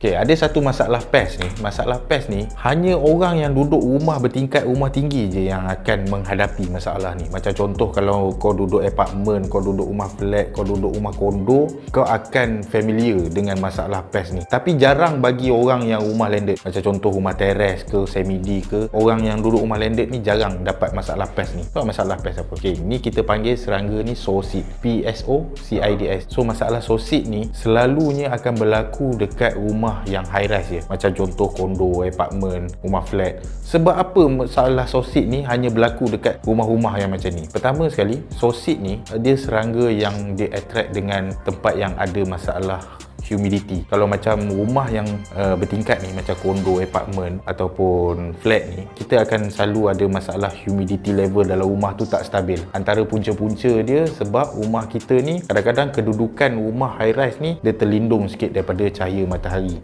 Okay, ada satu masalah pest ni. Masalah pest ni, hanya orang yang duduk rumah bertingkat rumah tinggi je yang akan menghadapi masalah ni. Macam contoh kalau kau duduk apartment, kau duduk rumah flat, kau duduk rumah kondo, kau akan familiar dengan masalah pest ni. Tapi jarang bagi orang yang rumah landed. Macam contoh rumah teres ke, semi-D ke, orang yang duduk rumah landed ni jarang dapat masalah pest ni. Tahu masalah pest apa? Okay, ni kita panggil serangga ni sosit. P-S-O-C-I-D-S. So, masalah sosit ni selalunya akan berlaku dekat rumah rumah yang high rise je macam contoh kondo, apartment, rumah flat sebab apa masalah sosit ni hanya berlaku dekat rumah-rumah yang macam ni pertama sekali sosit ni dia serangga yang dia attract dengan tempat yang ada masalah humidity. Kalau macam rumah yang uh, bertingkat ni macam kondo, apartment ataupun flat ni, kita akan selalu ada masalah humidity level dalam rumah tu tak stabil. Antara punca-punca dia sebab rumah kita ni kadang-kadang kedudukan rumah high rise ni dia terlindung sikit daripada cahaya matahari.